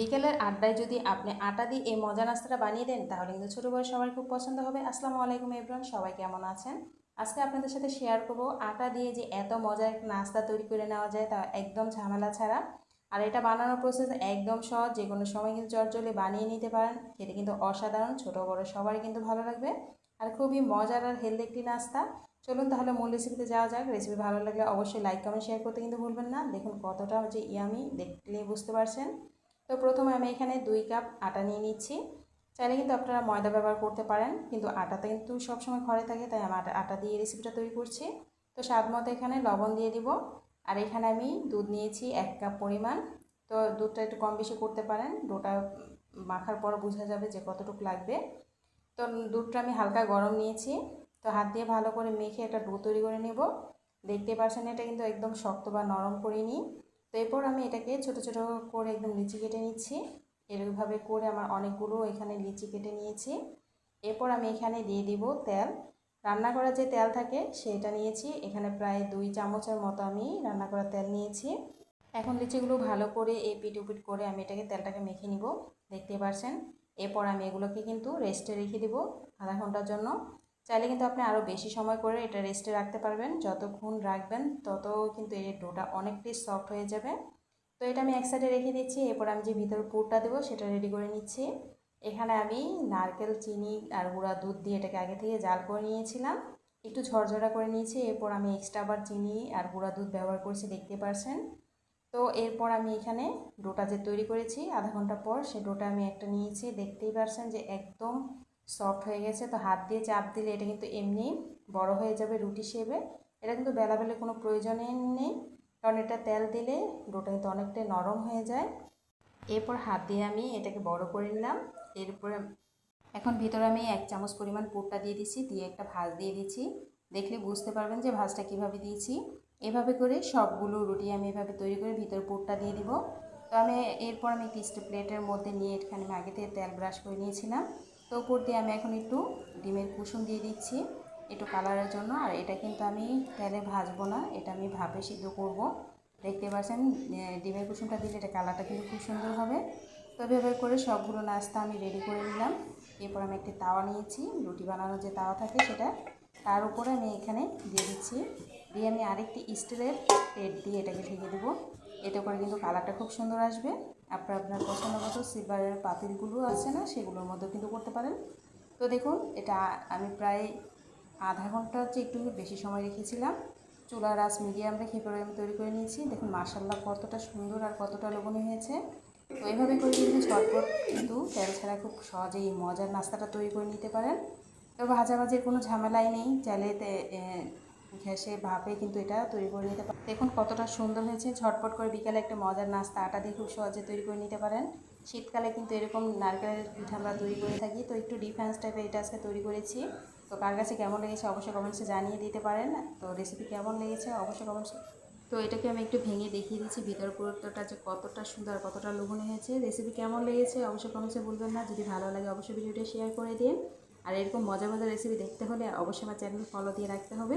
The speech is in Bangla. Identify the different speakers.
Speaker 1: বিকেলের আড্ডায় যদি আপনি আটা দিয়ে এই মজা নাস্তাটা বানিয়ে দেন, তাহলে কিন্তু ছোটো বয়স সবার খুব পছন্দ হবে। আসসালামু আলাইকুম এভরান সবাই কেমন আছেন? আজকে আপনাদের সাথে শেয়ার করব আটা দিয়ে যে এত মজার নাস্তা তৈরি করে নেওয়া যায় তা একদম ঝামেলা ছাড়া। আর এটা বানানোর প্রসেস একদম সহজ, যে কোনো সময় কিন্তু চটচলে বানিয়ে নিতে পারেন। খেতে কিন্তু অসাধারণ, ছোট বড় সবারই কিন্তু ভালো লাগবে। আর খুবই মজার আর হেলদি একটি নাস্তা। চলুন তাহলে মূল রেসিপিতে যাওয়া যাক। রেসিপি ভালো লাগলে অবশ্যই লাইক কমেন্ট শেয়ার করতে কিন্তু ভুলবেন না। দেখুন কতটা হচ্ছে ইয়ামি দেখলেই বুঝতে পারছেন। তো প্রথমে আমি এখানে দুই কাপ আটা নিয়ে নিচ্ছি। চাইলে কিন্তু আপনারা ময়দা ব্যবহার করতে পারেন, কিন্তু আটাতে কিন্তু সবসময় ঘরে থাকে, তাই আমি আটা আটা দিয়ে রেসিপিটা তৈরি করছি। তো স্বাদ মতো এখানে লবণ দিয়ে দিব। আর এখানে আমি দুধ নিয়েছি এক কাপ পরিমাণ। তো দুধটা একটু কম বেশি করতে পারেন, ডোটা মাখার পর বোঝা যাবে যে কতটুকু লাগবে। তো দুধটা আমি হালকা গরম নিয়েছি। তো হাত দিয়ে ভালো করে মেখে একটা ডো তৈরি করে নেব। দেখতে পাচ্ছেন এটা কিন্তু একদম শক্ত বা নরম করিনি। তো এরপর আমি এটাকে ছোট ছোট করে একদম লিচি কেটে নিচ্ছি। এরকমভাবে করে আমার অনেকগুলো এখানে লিচি কেটে নিয়েছি। এরপর আমি এখানে দিয়ে দিব তেল। রান্না করা যে তেল থাকে সেটা নিয়েছি। এখানে প্রায় দুই চামচের মতো আমি রান্না করা তেল নিয়েছি। এখন লিচিগুলো ভালো করে এই পিট উপিট করে আমি এটাকে তেলটাকে মেখে নিব। দেখতে পারছেন? এরপর আমি এগুলোকে কিন্তু রেস্টে রেখে দিব আধা ঘণ্টার জন্য। চাইলে কিন্তু আপনি আরও বেশি সময় করে এটা রেস্টে রাখতে পারবেন। যতক্ষণ রাখবেন, তত কিন্তু এই ডোটা অনেকটাই সফট হয়ে যাবে। তো এটা আমি এক সাইডে রেখে দিচ্ছি। এরপর আমি যে ভিতরে পুরটা দেবো, সেটা রেডি করে নিচ্ছি। এখানে আমি নারকেল, চিনি আর গুঁড়া দুধ দিয়ে এটাকে আগে থেকে জাল করে নিয়েছিলাম। একটু ঝরঝরা করে নিয়েছি। এরপর আমি এক্সট্রা আবার চিনি আর গুঁড়া দুধ ব্যবহার করছি, দেখতে পারছেন। তো এরপর আমি এখানে ডোটা যে তৈরি করেছি, আধা ঘণ্টা পর সে ডোটা আমি একটা নিয়েছি। দেখতেই পারছেন যে একদম সফট হয়ে গেছে, তো হাত দিয়ে চাপ দিলে এটা কিন্তু এমনি বড় হয়ে যাবে রুটি শেপে। এটা কিন্তু বেলা কোনো প্রয়োজনই নেই, কারণ এটা তেল দিলে ডোটা কিন্তু অনেকটাই নরম হয়ে যায়। এরপর হাত দিয়ে আমি এটাকে বড় করে নিলাম। এরপরে এখন ভিতরে আমি এক চামচ পরিমাণ পুরটা দিয়ে দিচ্ছি দিয়ে একটা ভাজ দিয়ে দিচ্ছি দেখলে বুঝতে পারবেন যে ভাজটা কীভাবে দিয়েছি। এভাবে করে সবগুলো রুটি আমি এভাবে তৈরি করে ভিতরে পুরটা দিয়ে দিব। তো আমি এরপর আমি একটি স্টিল প্লেটের মধ্যে নিয়ে এখানে আগে থেকে তেল ব্রাশ করে নিয়েছিলাম। তো উপর দিয়ে আমি এখন একটু ডিমের কুসুম দিয়ে দিচ্ছি, একটু কালারের জন্য। আর এটা কিন্তু আমি তেলে ভাজবো না, এটা আমি ভাপে সিদ্ধ করব। দেখতে পাচ্ছেন ডিমের কুসুমটা দিলে এটা কালারটা কিন্তু খুব সুন্দর হবে। তো এভাবে করে সবগুলো নাস্তা আমি রেডি করে নিলাম। এরপর আমি একটি তাওয়া নিয়েছি, রুটি বানানোর যে তাওয়া থাকে সেটা। তার উপরে আমি এখানে দিয়ে দিচ্ছি। দিয়ে আমি আরেকটি স্টিলের প্লেট দিয়ে এটাকে ঢেকে দেবো। এতে করে কিন্তু কালারটা খুব সুন্দর আসবে। আপনার আপনার পছন্দ মতো সিলভারের পাতিলগুলো আছে না, সেগুলোর মধ্যেও কিন্তু করতে পারেন। তো দেখুন, এটা আমি প্রায় আধা ঘণ্টা হচ্ছে একটু বেশি সময় রেখেছিলাম। চুলা রাস মিডিয়াম রেখে পরে আমি তৈরি করে নিয়েছি। দেখুন মার্শাল্লাহ কতটা সুন্দর আর কতটা লোভনীয় হয়েছে। তো এইভাবে করে কিন্তু ঝটপট কিন্তু তেল ছাড়া খুব সহজেই মজার নাস্তাটা তৈরি করে নিতে পারেন। তো ভাজাভাজির কোনো ঝামেলাই নেই। চাইলে ঘ্যাসে ভাপে কিন্তু এটা তৈরি করে নিতে পারেন দেখুন কতটা সুন্দর হয়েছে। ঝটপট করে বিকালে একটা মজার নাস্তা, আটা দিয়ে খুব সহজে তৈরি করে নিতে পারেন। শীতকালে কিন্তু এরকম নারকেলের পিঠা আমরা তৈরি করে থাকি। তো একটু ডিফেন্স টাইপের এটা আজকে তৈরি করেছি। তো কার কাছে কেমন লেগেছে অবশ্যই কমেন্টসে জানিয়ে দিতে পারেন। তো রেসিপি কেমন লেগেছে অবশ্যই কমেন্টসে তো এটাকে আমি একটু ভেঙে দেখিয়ে দিচ্ছি। ভিতর পুরোটা যে কতটা সুন্দর কতটা লোভনীয় হয়েছে। রেসিপি কেমন লেগেছে অবশ্যই কমেন্টসে বলবেন না। যদি ভালো লাগে অবশ্যই ভিডিওটা শেয়ার করে দিন। আর এরকম মজার মজার রেসিপি দেখতে হলে অবশ্যই আমার চ্যানেল ফলো দিয়ে রাখতে হবে।